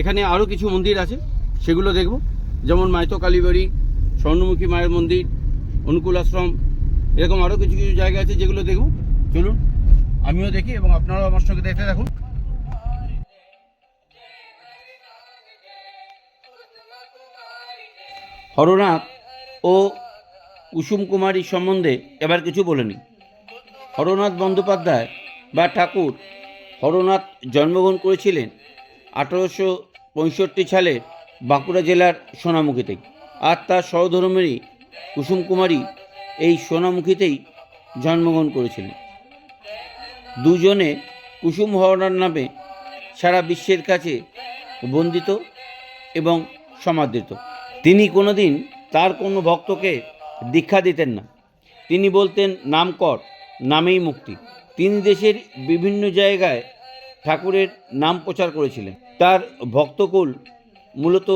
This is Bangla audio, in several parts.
এখানে আরও কিছু মন্দির আছে, সেগুলো দেখব। যেমন মাইতো কালীবাড়ি, স্বর্ণমুখী মায়ের মন্দির, অনুকূল আশ্রম, এরকম আরও কিছু কিছু জায়গা আছে যেগুলো দেখব। চলুন, আমিও দেখি এবং আপনারাও আমার সঙ্গে দেখতে থাকুন। হরনাথ ও কুসুম কুমারী সম্বন্ধে এবার কিছু বলেনি হরনাথ বন্দ্যোপাধ্যায় বা ঠাকুর হরনাথ জন্মগ্রহণ করেছিলেন আঠারোশো পঁয়ষট্টি সালে বাঁকুড়া জেলার সোনামুখীতেই। আর তার সহধর্মিণী কুসুম কুমারী এই সোনামুখীতেই জন্মগ্রহণ করেছিলেন। দুজনে কুসুম হরনাথ নামে সারা বিশ্বের কাছে বন্দিত এবং সমাদৃত। তিনি কোনোদিন তার কোনো ভক্তকে দীক্ষা দিতেন না। তিনি বলতেন, নাম কর, নামেই মুক্তি। তিনি দেশের বিভিন্ন জায়গায় ঠাকুরের নাম প্রচার করেছিলেন। তার ভক্তকুল মূলত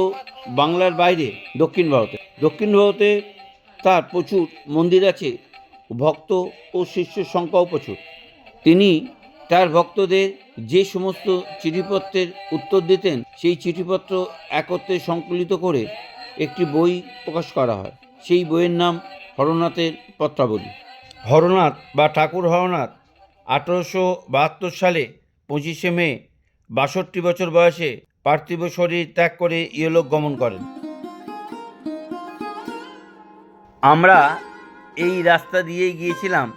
বাংলার বাইরে, দক্ষিণ ভারতে। দক্ষিণ ভারতে তার প্রচুর মন্দির আছে, ভক্ত ও শিষ্য সংখ্যাও প্রচুর। তিনি তার ভক্তদের যে সমস্ত চিঠিপত্রের উত্তর দিতেন, সেই চিঠিপত্র একত্রে সংকলিত করে একটি বই প্রকাশ করা হয়। সেই বইয়ের নাম হরনাথের পত্রাবলী। হরনাথ বা ঠাকুর হরনাথ আঠেরোশো বাহাত্তর সালে পঁচিশে মে বাষট্টি বছর বয়সে পার্থিব শরীর ত্যাগ করে ইহলোক গমন করেন। আমরা এই রাস্তা দিয়েই গিয়েছিলাম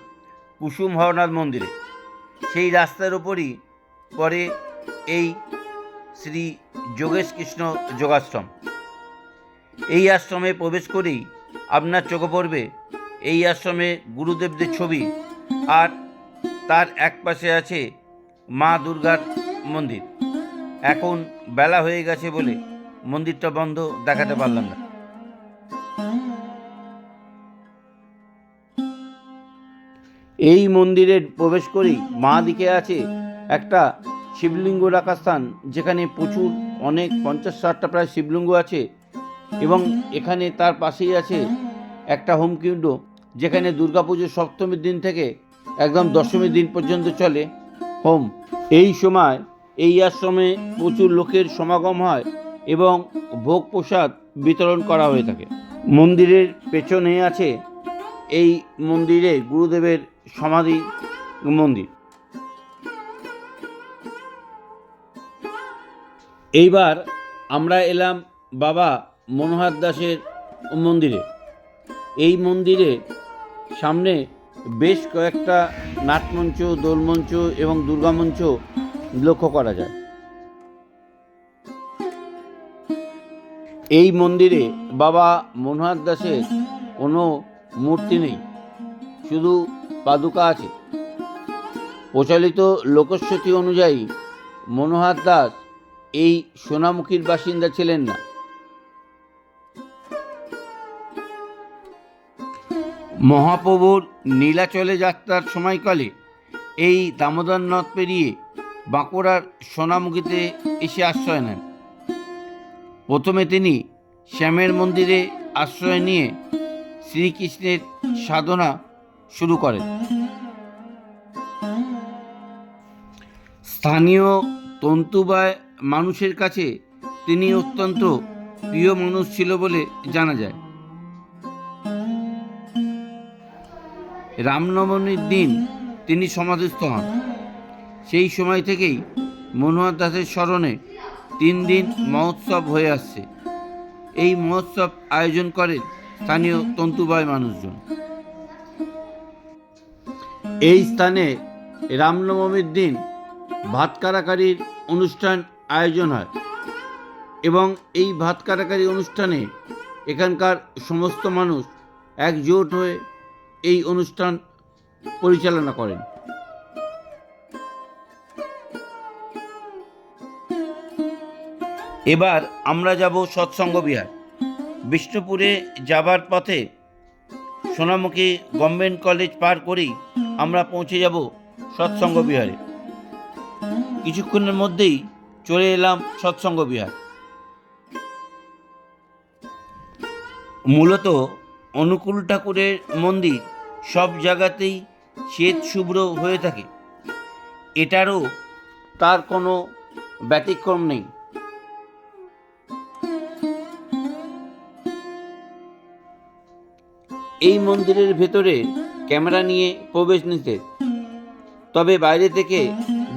কুসুম হরনাথ মন্দিরে। সেই রাস্তার ওপরই পরে এই শ্রী যোগেশ কৃষ্ণ যোগাশ্রম। এই আশ্রমে প্রবেশ করেই আপনার চোখে পড়বে এই আশ্রমে গুরুদেবদের ছবি। আর তার এক পাশে আছে মা দুর্গার মন্দির। এখন বেলা হয়ে গেছে বলে মন্দিরটা বন্ধ দেখাতে পারলাম না। এই মন্দিরের প্রবেশ করেই মা দিকে আছে একটা শিবলিঙ্গ রাখার স্থান, যেখানে প্রচুর অনেক পঞ্চাশ ষাটটা প্রায় শিবলিঙ্গ আছে এবং এখানে তার পাশেই আছে একটা হোমকুণ্ড যেখানে দুর্গাপুজোর সপ্তমীর দিন থেকে একদম দশমীর দিন পর্যন্ত চলে হোম। এই সময় এই আশ্রমে প্রচুর লোকের সমাগম হয় এবং ভোগ প্রসাদ বিতরণ করা হয়ে থাকে। মন্দিরের পেছনে আছে এই মন্দিরে গুরুদেবের সমাধি মন্দির। এইবার আমরা এলাম বাবা মনোহর দাসের মন্দিরে। এই মন্দিরে সামনে বেশ কয়েকটা নাটমঞ্চ, দোলমঞ্চ এবং দুর্গামঞ্চ লক্ষ্য করা যায়। এই মন্দিরে বাবা মনোহর দাসের কোনো মূর্তি নেই, শুধু পাদুকা আছে। প্রচলিত লোকশ্রুতি অনুযায়ী মনোহর দাস এই সোনামুখীর বাসিন্দা ছিলেন না। মহাপ্রভুর নীলাচলে যাত্রার সময়কালে এই দামোদর নদ পেরিয়ে বাঁকুড়ার সোনামুখীতে এসে আশ্রয় নেন। প্রথমে তিনি শ্যামের মন্দিরে আশ্রয় নিয়ে শ্রীকৃষ্ণের সাধনা শুরু করেন। স্থানীয় তন্তুবায় মানুষের কাছে তিনি অত্যন্ত প্রিয় মানুষ ছিল বলে জানা যায়। রামনবমীর দিন তিনি সমাধিস্থ হন। সেই সময় থেকেই মনোহর দাসের স্মরণে তিন দিন মহোৎসব হয়ে আসছে। এই মহোৎসব আয়োজন করেন স্থানীয় তন্তুবায় মানুষজন। এই স্থানে রামনবমীর দিন ভাত কারাকারির অনুষ্ঠান আয়োজন হয় এবং এই ভাত কারাকারি অনুষ্ঠানে এখানকার সমস্ত মানুষ একজোট হয়ে এই অনুষ্ঠান পরিচালনা করেন। এবার আমরা যাব সৎসঙ্গ বিহার। বিষ্ণুপুরে যাবার পথে সোনামুখী গভর্নমেন্ট কলেজ পার করেই আমরা পৌঁছে যাব সৎসঙ্গ বিহারে। কিছুক্ষণের মধ্যেই চলে এলাম সৎসঙ্গ বিহার। মূলত অনুকূল ঠাকুরের মন্দির সব জায়গাতেই শ্বেত শুভ্র হয়ে থাকে। এটারও তার কোনো ব্যতিক্রম নেই। এই মন্দিরের ভেতরে ক্যামেরা নিয়ে প্রবেশ নিতে। তবে বাইরে থেকে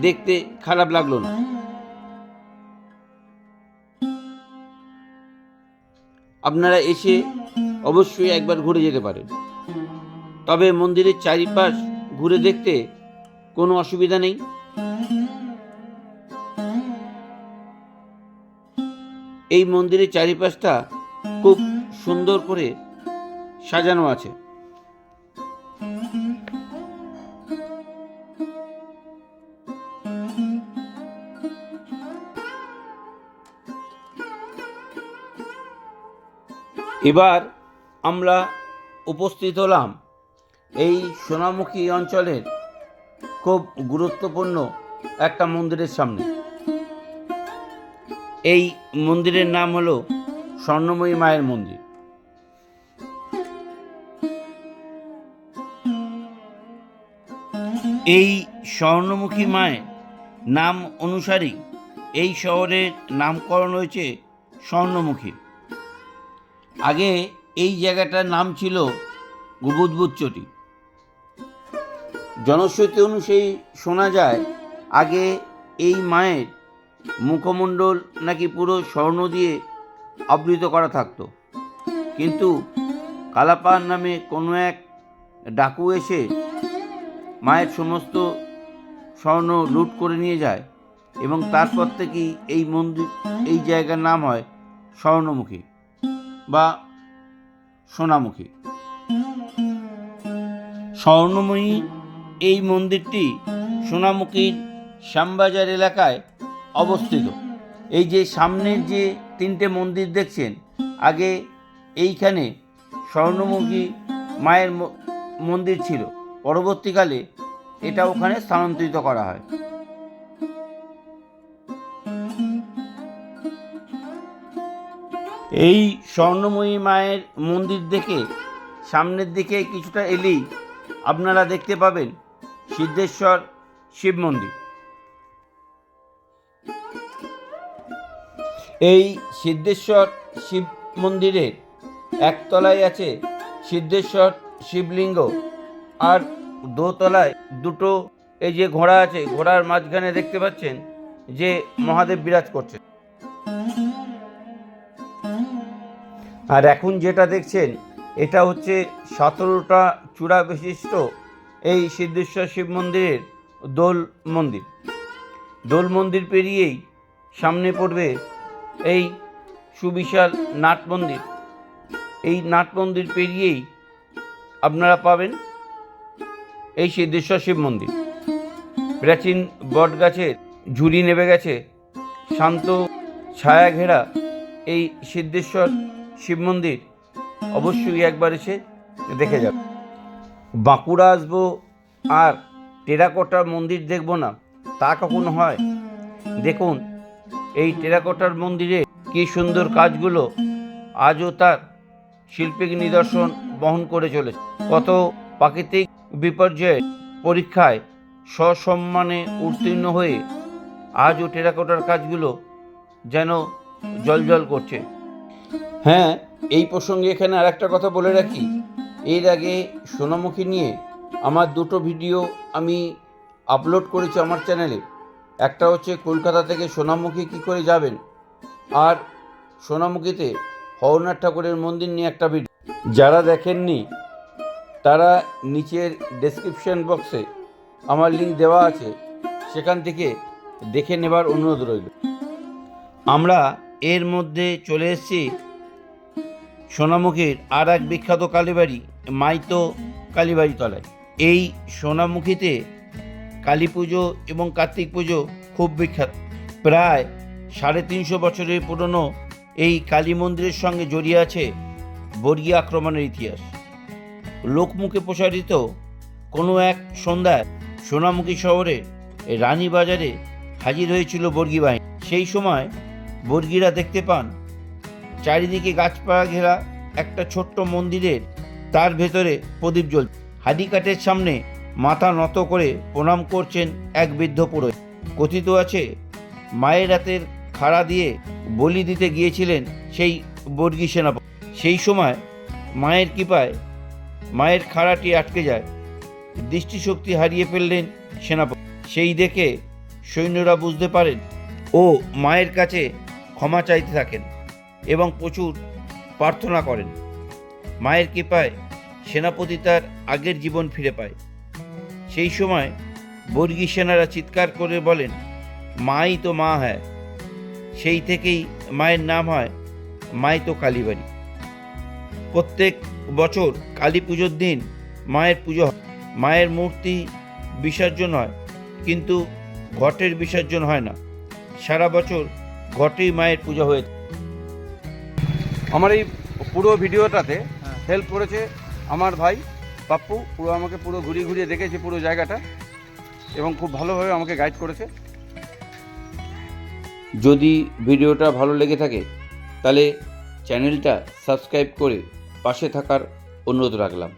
দেখতে খারাপ লাগল না। আপনারা এসে অবশ্যই একবার ঘুরে যেতে পারেন। তবে মন্দিরের চারিপাশ ঘুরে দেখতে কোনো অসুবিধা নেই। এই মন্দিরের চারিপাশটা খুব সুন্দর করে সাজানো আছে। এবার আমরা উপস্থিত হলাম এই সোনামুখী অঞ্চলের খুব গুরুত্বপূর্ণ একটা মন্দিরের সামনে। এই মন্দিরের নাম হলো স্বর্ণময়ী মায়ের মন্দির। এই স্বর্ণমুখী মায়ের নাম অনুসারেই এই শহরের নামকরণ হয়েছে স্বর্ণমুখী। আগে এই জায়গাটার নাম ছিল বুদবুদচটি জনশ্রুতি অনুযায়ী শোনা যায় আগে এই মায়ের মুখমণ্ডল নাকি পুরো স্বর্ণ দিয়ে আবৃত করা থাকতো। কিন্তু কালাপান নামে কোনো এক ডাকু এসে মায়ের সমস্ত স্বর্ণ লুট করে নিয়ে যায় এবং তারপর থেকেই এই মন্দির, এই জায়গার নাম হয় স্বর্ণমুখী বা সোনামুখী। স্বর্ণময়ী এই মন্দিরটি সোনামুখীর শ্যামবাজার এলাকায় অবস্থিত। এই যে সামনের যে তিনটে মন্দির দেখছেন, আগে এইখানে স্বর্ণমুখী মায়ের মন্দির ছিল। পরবর্তীকালে এটা ওখানে স্থানান্তরিত করা হয়। এই স্বর্ণময়ী মায়ের মন্দির দেখে সামনের দিকে কিছুটা এলেই আপনারা দেখতে পাবেন সিদ্ধেশ্বর শিব মন্দির। এই সিদ্ধেশ্বর শিব মন্দিরের একতলায় আছে সিদ্ধেশ্বর শিবলিঙ্গ। আর দোতলায় দুটো এই যে ঘোড়া আছে, ঘোড়ার মাঝখানে দেখতে পাচ্ছেন যে মহাদেব বিরাজ করছে। আর এখন যেটা দেখছেন, এটা হচ্ছে সতেরোটা চূড়া বিশিষ্ট এই সিদ্ধেশ্বর শিব মন্দিরের দোল মন্দির। দোল মন্দির পেরিয়েই সামনে পড়বে এই সুবিশাল নাট মন্দির। এই নাট মন্দির পেরিয়েই আপনারা পাবেন এই সিদ্ধেশ্বর শিব মন্দির। প্রাচীন বট গাছের ঝুড়ি নেমে গেছে। শান্ত ছায়া ঘেরা এই সিদ্ধেশ্বর শিব মন্দির অবশ্যই একবার এসে দেখে যাবে। বাঁকুড়া আসব আর টেরাকোটার মন্দির দেখব না, তা কখনো হয়? দেখুন, এই টেরাকোটার মন্দিরে কি সুন্দর কাজগুলো আজও তার শিল্পিক নিদর্শন বহন করে চলেছে। কত প্রাকৃতিক বিপর্যয়ের পরীক্ষায় সসম্মানে উত্তীর্ণ হয়ে আজও টেরাকোটার কাজগুলো যেন জলজল করছে। হ্যাঁ এই প্রসঙ্গে এখানে আর একটা কথা বলে রাখি। এর আগে সোনামুখী নিয়ে আমার দুটো ভিডিও আমি আপলোড করেছি আমার চ্যানেলে। একটা হচ্ছে কলকাতা থেকে সোনামুখী কী করে যাবেন, আর সোনামুখীতে হরনাথ ঠাকুরের মন্দির নিয়ে একটা ভিডিও। যারা দেখেননি তারা নিচের ডেসক্রিপশন বক্সে আমার লিঙ্ক দেওয়া আছে, সেখান থেকে দেখে নেবার অনুরোধ রইল। আমরা এর মধ্যে চলে এসেছি সোনামুখীর আর এক বিখ্যাত কালীবাড়ি, মাইতো কালীবাড়ি তলায়। এই সোনামুখীতে কালী পুজো এবং কার্তিক পুজো খুব বিখ্যাত। প্রায় সাড়ে তিনশো বছরের পুরনো এই কালী মন্দিরের সঙ্গে জড়িয়ে আছে বর্গী আক্রমণের ইতিহাস। লোকমুখে প্রসারিত কোনো এক সন্ধ্যায় সোনামুখী শহরে রানীবাজারে হাজির হয়েছিল বর্গী বাহিনী। সেই সময় বর্গীরা দেখতে পান, চারিদিকে গাছপালা ঘেরা একটা ছোট্ট মন্দিরের তার ভেতরে প্রদীপ জ্বল হাদিকাটের সামনে মাথা নত করে প্রণাম করছেন এক বৃদ্ধ পুরোহিত। কথিত আছে, মায়ের রাতের খাড়া দিয়ে বলি দিতে গিয়েছিলেন সেই বর্গী সেনাপতি। সেই সময় মায়ের কৃপায় মায়ের খাড়াটি আটকে যায়। দৃষ্টিশক্তি হারিয়ে ফেললেন সেনাপতি। সেই দেখে সৈন্যরা বুঝতে পারেন, ও মায়ের কাছে ক্ষমা চাইতে থাকেন এবং প্রচুর প্রার্থনা করেন। মায়ের কৃপায় সেনাপতি তার আগের জীবন ফিরে পায়। সেই সময় বর্গী সেনারা চিৎকার করে বলেন, মাই তো মা হ্যায়। সেই থেকেই মায়ের নাম হয় মাই তো কালীবাড়ি। প্রত্যেক বছর কালী পুজোর দিন মায়ের পুজো হয়। মায়ের মূর্তি বিসর্জন হয় কিন্তু ঘটের বিসর্জন হয় না। সারা বছর ঘটেই মায়ের পুজো হয়ে আমার এই পুরো ভিডিওটাতে হেল্প করেছে আমার ভাই পাপ্পু। পুরো আমাকে পুরো ঘুরিয়ে ঘুরিয়ে দেখেছে পুরো জায়গাটা এবং খুব ভালোভাবে আমাকে গাইড করেছে। যদি ভিডিওটা ভালো লেগে থাকে তাহলে চ্যানেলটা সাবস্ক্রাইব করে পাশে থাকার অনুরোধ রাখলাম।